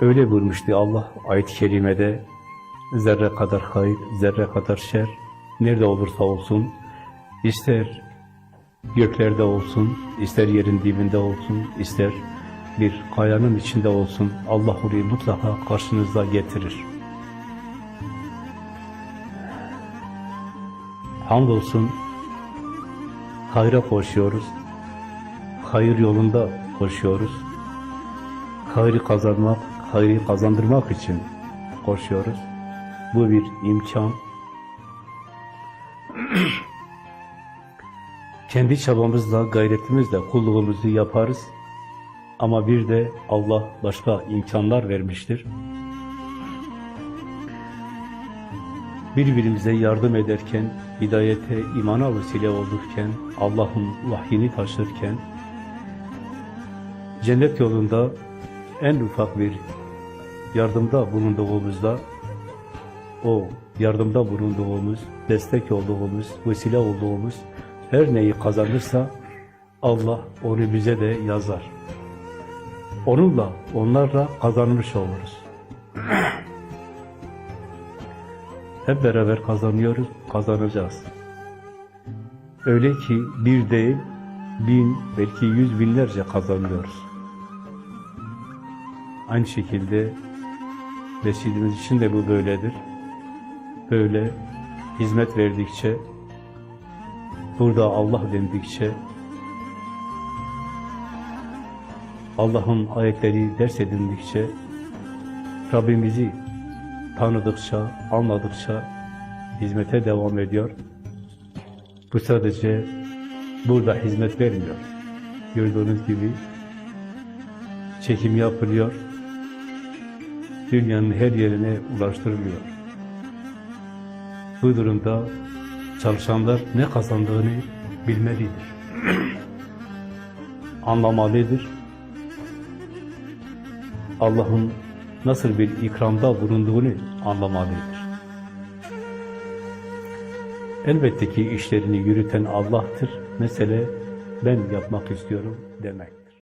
Öyle buyurmuştu Allah ayet-i kerimede zerre kadar hayır, zerre kadar şer nerede olursa olsun ister göklerde olsun, ister yerin dibinde olsun, ister bir kayanın içinde olsun Allah orayı mutlaka karşınıza getirir. Hamdolsun hayra koşuyoruz. Hayır yolunda koşuyoruz. Hayrı kazanmak, hayrı kazandırmak için koşuyoruz. Bu bir imkan. Kendi çabamızla, gayretimizle kulluğumuzu yaparız. Ama bir de Allah başka imkanlar vermiştir. Birbirimize yardım ederken, hidayete, imana vesile olurken, Allah'ın vahyini taşırken, cennet yolunda en ufak bir yardımda bulunduğumuzda, o yardımda bulunduğumuz, destek olduğumuz, vesile olduğumuz her neyi kazanırsa Allah onu bize de yazar. Onunla, onlarla kazanmış oluruz. Hep beraber kazanıyoruz, kazanacağız. Öyle ki bir değil, bin, belki yüz binlerce kazanıyoruz. Aynı şekilde mescidimiz için de bu böyledir. Böyle hizmet verdikçe, burada Allah dendikçe, Allah'ın ayetleri ders edindikçe, Rabbimizi tanıdıkça, anladıkça hizmete devam ediyor. Bu sadece burada hizmet vermiyor. Gördüğünüz gibi çekim yapılıyor. Dünyanın her yerine ulaştırılıyor. Bu durumda çalışanlar ne kazandığını bilmelidir. Anlamalıdır. Allah'ın nasıl bir ikramda bulunduğunu anlamalıdır. Elbette ki işlerini yürüten Allah'tır. Mesele ben yapmak istiyorum demek.